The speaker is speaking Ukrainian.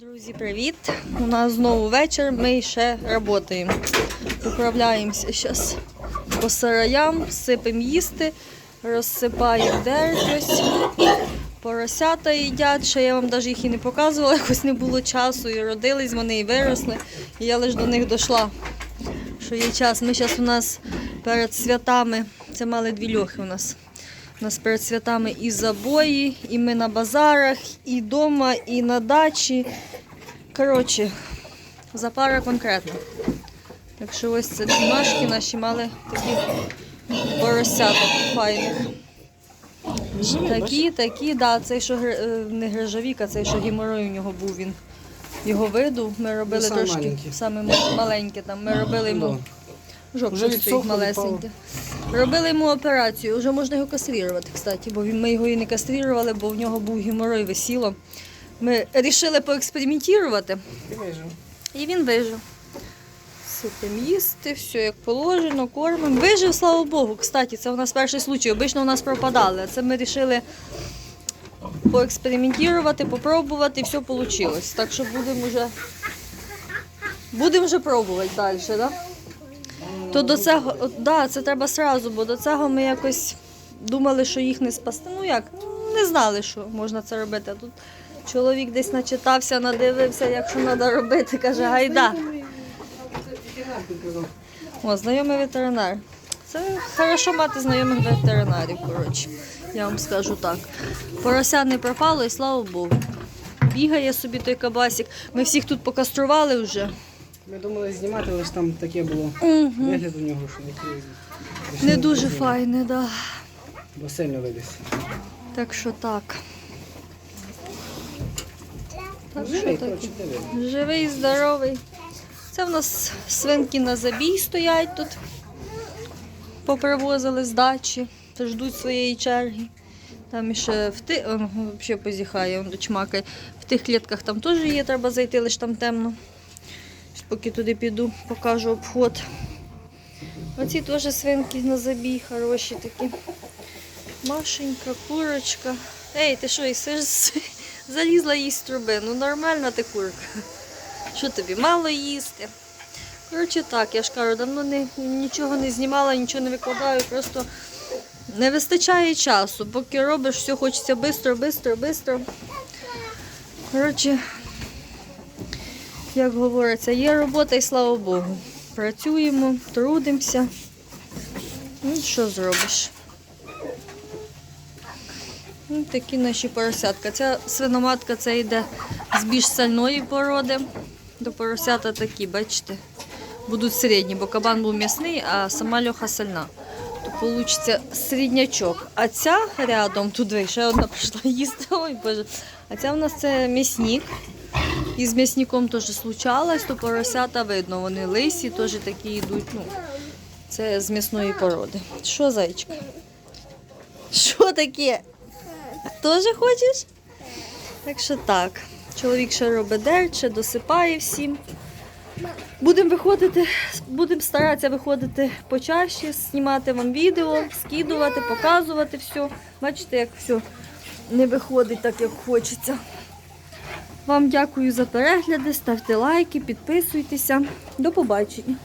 Друзі, привіт! У нас знову вечір, ми ще працюємо. Управляємося зараз по сараям, сипемо їсти, розсипаємо дертось. Поросята їдять, ще я вам навіть їх і не показувала, якось не було часу. І родились вони, і виросли. І я лише до них дійшла, що є час. Ми зараз у нас перед святами, це мали дві льохи у нас. У нас перед святами і забої, і ми на базарах, і вдома, і на дачі. Коротше, запара конкретно. Так що ось це дві машки наші мали такі поросяток файних. Такі, такі, да, цей, що е, не грижавік, а цей, що геморой у нього був він. Його виду. Ми робили Ну, саме трошки маленький. саме ма- маленьке там. Ми робили йому Вже стоїть малесеньке. Робили йому операцію. Вже можна його каструвати, кстати, бо ми його і не кастрували, бо в нього був геморой висіло. Ми вирішили поекспериментувати. І він вижив. Сипемо їсти, все як положено, кормимо. Вижив, слава Богу. Кстати, це у нас перший случай. Обично у нас пропадали. а Це ми вирішили поекспериментувати, попробувати, і все вийшло. Так що будемо вже, будемо вже пробувати далі, так? Да? То до цього, да, це треба сразу, бо до цього ми якось думали, що їх не спасти. Ну як, не знали, що можна це робити. А тут чоловік десь начитався, надивився, як що треба робити, каже, гайда. О, знайомий ветеринар. Це хорошо мати знайомих ветеринарів, коротше. Я вам скажу так. Порося не пропало і слава Богу. Бігає собі той кабасик. Ми всіх тут покастрували вже. Ми думали знімати, але ж там таке було. Угу. Вигляд у нього, що ніхто Не дуже файне, да. Бо сильно видись. Так що так. Так що так. Живий, здоровий. Це в нас свинки на забій стоять тут. Попривозили з дачі, ждуть своєї черги. Там ще в ти... О, ну, взагалі позіхає, он дочмакає. В тих клітках там теж є, треба зайти, лише там темно. Поки туди піду, покажу обход. Оці теж свинки на забій, хороші такі. Машенька, курочка. Ей, ти що? Залізла їсть труби. Ну нормальна ти курка. Що тобі мало їсти? Коротше так, я ж кажу, давно не, нічого не знімала, нічого не викладаю, просто не вистачає часу. Поки робиш, все хочеться швидко, швидко, швидко. Коротше, як говориться, є робота і слава Богу. Працюємо, трудимося. Ну, що зробиш? Ну, такі наші поросятка. Ця свиноматка це йде з більш сальної породи. До поросята такі, бачите, будуть середні, бо кабан був м'ясний, а сама льоха сальна. То вийде середнячок. А ця рядом, туди ще одна прийшла їсти. Ой, Боже. А ця в нас це м'ясник. І з м'ясником теж случалось, то поросята видно, вони лисі, теж такі йдуть. Ну, це з м'ясної породи. Що, зайчик? Що таке? Теж хочеш? Так що так. Чоловік ще робить дерч, ще досипає всім. Будемо виходити, будемо старатися виходити почаще, знімати вам відео, скидувати, показувати все. Бачите, як все не виходить так, як хочеться. Вам дякую за перегляди, ставте лайки, підписуйтеся. До побачення.